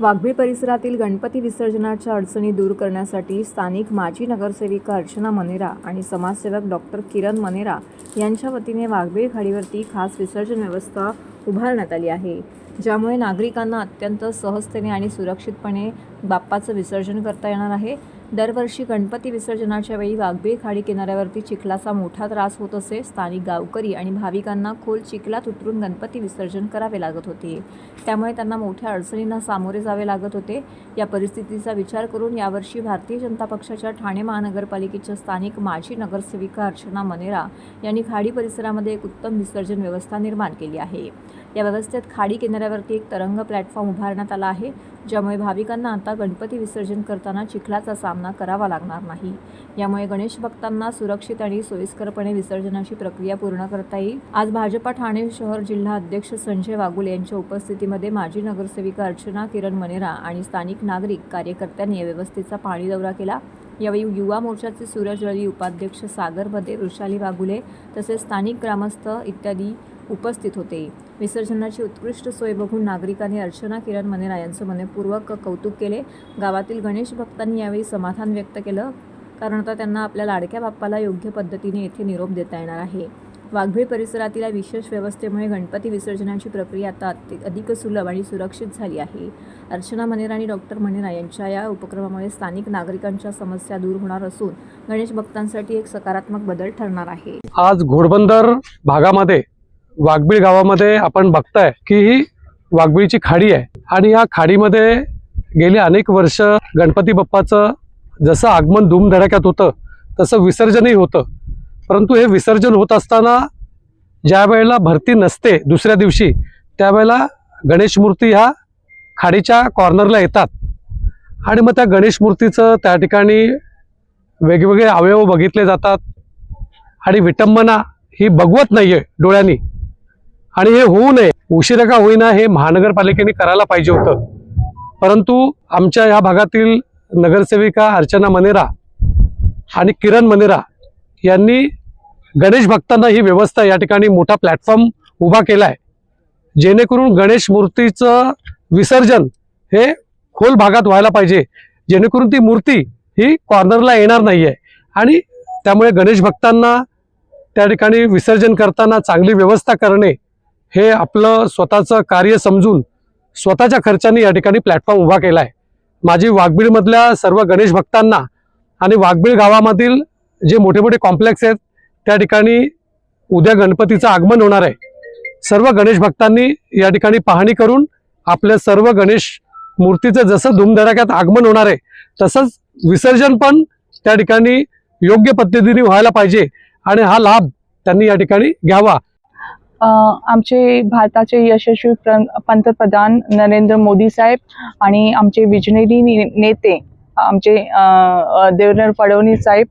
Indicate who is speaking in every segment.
Speaker 1: वाघबीळ परिसरातील गणपती विसर्जनाच्या अडचणी दूर करण्यासाठी स्थानिक माजी नगरसेविका अर्चना मनेरा आणि समाजसेवक डॉक्टर किरण मनेरा यांच्या वतीने वाघबीळ खाडीवरती खास विसर्जन व्यवस्था उभारण्यात आली आहे ज्यामुळे नागरिकांना अत्यंत सहजतेने आणि सुरक्षितपणे बाप्पाचं विसर्जन करता येणार आहे. दरवर्षी गणपती विसर्जनाच्या वेळी वाघबीळ खाडी किनाऱ्यावरती चिखलाचा मोठा त्रास होत असे स्थानिक गावकरी आणि भाविकांना खोल चिखलात उतरून गणपती विसर्जन करावे लागत होते. त्यामुळे त्यांना मोठ्या अडचणींना सामोरे जावे लागत होते. या परिस्थितीचा विचार करून यावर्षी भारतीय जनता पक्षाच्या ठाणे महानगरपालिकेच्या स्थानिक माजी नगरसेविका अर्चना मनेरा यांनी खाडी परिसरामध्ये एक उत्तम विसर्जन व्यवस्था निर्माण केली आहे. या व्यवस्थेत खाडी किनाऱ्यावरती एक तरंग प्लॅटफॉर्म उभारण्यात आला आहे ज्यामुळे भाविकांना आता गणपती विसर्जन करताना चिखलाचा सामना सामना करावा लागणार नाही. यामुळे गणेश भक्तांना सुरक्षित आणि सोयीस्करपणे विसर्जनाची प्रक्रिया पूर्ण करता येईल. आज भाजपा ठाणे शहर जिल्हा अध्यक्ष संजय वागुले यांच्या उपस्थितीमध्ये माजी नगरसेविका अर्चना किरण मनेरा आणि स्थानिक नागरिक कार्यकर्त्यांनी या व्यवस्थेचा पाणी दौरा केला. यावेळी युवा मोर्चाचे सूरज रळी उपाध्यक्ष सागर बदे वृषाली वागुले तसेच स्थानिक ग्रामस्थ इत्यादी उपस्थित होते. विसर्जनाची उत्कृष्ट सोय बघून नागरिकांनी अर्चना किरण मनेरा यांचं मनपूर्वक कौतुक केले. गावातील गणेश भक्तांनी यावेळी समाधान व्यक्त केलं कारण आता त्यांना आपल्या लाडक्या बाप्पाला योग्य पद्धतीने येथे निरोप देता येणार आहे. वाघबीळ परिसरातील या विशेष व्यवस्थेमुळे गणपती विसर्जनाची प्रक्रिया आता अति- अधिक सुलभ आणि सुरक्षित झाली आहे. अर्चना मनेरा आणि डॉक्टर मनेरा यांच्या या उपक्रमामुळे स्थानिक नागरिकांच्या समस्या दूर होणार असून गणेश भक्तांसाठी एक सकारात्मक बदल ठरणार आहे.
Speaker 2: आज घोडबंदर भागामध्ये वाघबीळ गावामध्ये आपण बघताय की ही वाघबीळची खाडी आहे. आणि या खाडीमध्ये गेली अनेक वर्ष गणपती बाप्पाचं जसं आगमन धूमधडाक्यात होतं तसं विसर्जनही होतं. परंतु हे विसर्जन होत असताना ज्या वेळेला भरती नसते दुसऱ्या दिवशी त्यावेळेला गणेश मूर्ती ह्या खाडीच्या कॉर्नरला येतात. आणि मग त्या गणेश मूर्तीचं त्या ठिकाणी वेगवेगळे अवयव बघितले जातात. आणि विटंबना ही बघवत आहे डोळ्यांनी. आणि हे होऊ नये उशिरा का होईना हे महानगरपालिकेने करायला पाहिजे होतं. परंतु आमच्या या भागातील नगरसेविका अर्चना मनेरा आणि किरण मनेरा यांनी गणेश भक्तांना ही व्यवस्था या ठिकाणी मोठा प्लॅटफॉर्म उभा केला आहे जेणेकरून गणेश मूर्तीचं विसर्जन हे खोल भागात व्हायला पाहिजे. जेणेकरून ती मूर्ती ही कॉर्नरला येणार नाही आहे आणि त्यामुळे गणेश भक्तांना त्या ठिकाणी विसर्जन करताना चांगली व्यवस्था करणे हे आपलं स्वतःचं कार्य समजून स्वतःच्या खर्चाने या ठिकाणी प्लॅटफॉर्म उभा केला आहे. माझी वाघबीळमधल्या सर्व गणेश भक्तांना आणि वाघबीळ गावामधील जे मोठे मोठे कॉम्प्लेक्स आहेत त्या ठिकाणी उद्या गणपतीचं आगमन होणार आहे. सर्व गणेश भक्तांनी या ठिकाणी पाहणी करून आपल्या सर्व गणेश मूर्तीचं जसं धूमधडाक्यात आगमन होणार आहे तसंच विसर्जन पण त्या ठिकाणी योग्य पद्धतीने व्हायला पाहिजे आणि हा लाभ त्यांनी या ठिकाणी घ्यावा.
Speaker 3: आमचे भारताचे यशस्वी प्र- पंतप्रधान नरेंद्र मोदी साहेब आणि आमचे विजनेरी ने- नेते आमचे देवेंद्र फडणवीस साहेब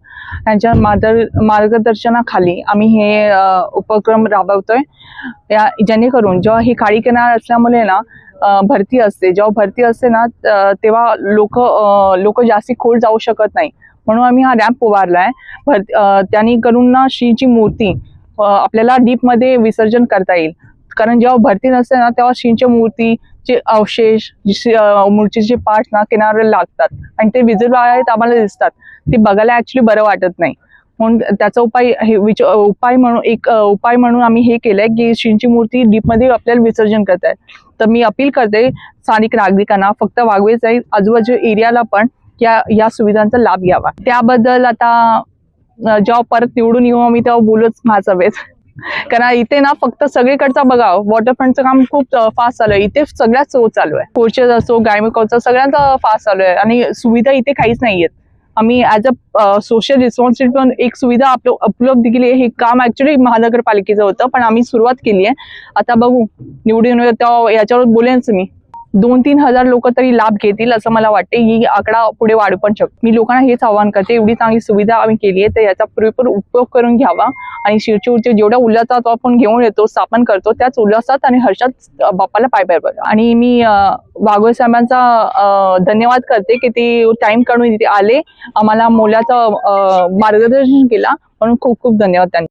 Speaker 3: यांच्या मार्ग मार्गदर्शनाखाली आम्ही हे उपक्रम राबवतोय. या जेणेकरून जेव्हा ही काळी किनार असल्यामुळे ना भरती असते. जेव्हा भरती असते ना तेव्हा लोक लोक जास्ती खोल जाऊ शकत नाही. म्हणून आम्ही हा रॅम्प उभारलाय. भर अ, त्यांनी करून ना श्रीची मूर्ती आपल्याला डीपमध्ये विसर्जन करता येईल. कारण जेव्हा भरती नसते ना तेव्हा शिंच्या मूर्तीचे अवशेष मूर्तीचे पाठ ना किनाऱ्याला लागतात. आणि ते विजिबल आहेत आम्हाला दिसतात. ते बघायला ऍक्च्युली बरं वाटत नाही. म्हणून त्याचा उपाय हे विच उपाय म्हणून एक उपाय म्हणून आम्ही हे केलंय की शिंची मूर्ती डीपमध्ये आपल्याला विसर्जन करतायत तर मी अपील करते स्थानिक नागरिकांना फक्त वागवेच आहे आजूबाजू एरियाला पण या या सुविधांचा लाभ घ्यावा. त्याबद्दल आता जेव्हा परत निवडून येऊ आम्ही तेव्हा बोलूच माझा वेळ कारण इथे ना फक्त सगळीकडचा बघा वॉटरफ्रंटचं काम खूप फास्ट चालू आहे. इथे सगळ्यात सो चालू आहे. कोचेस असो गायमेकॉचा सगळ्यांचा फास्ट चालू आहे. आणि सुविधा इथे काहीच नाहीयेत. आम्ही ॲज अ सोशल रिस्पॉन्सिबिलिटी पण एक सुविधा आपलं उपलब्ध केली आहे. हे काम ऍक्च्युली महानगरपालिकेचं होतं पण आम्ही सुरुवात केली आहे. आता बघू निवडून तेव्हा याच्यावर बोलेनच मी. दोन तीन हजार लोक तरी लाभ घेतील असं मला वाटते. ही आकडा पुढे वाढू पण शकतो मी लोकांना हेच आवाहन करते एवढी चांगली सुविधा आम्ही केली आहे तर याचा पुरेपूर उपयोग करून घ्यावा. आणि शिवचिवचे जेवढ्या उल्हासात आपण घेऊन येतो स्थापन करतो त्याच उल्हासात आणि हर्षात बाप्पाला पाय पाय आणि मी वाघोळ साहेबांचा धन्यवाद करते की ते टाइम काढून इथे आले. आम्हाला मोलाचं मार्गदर्शन केला. म्हणून खूप खूप धन्यवाद त्यांनी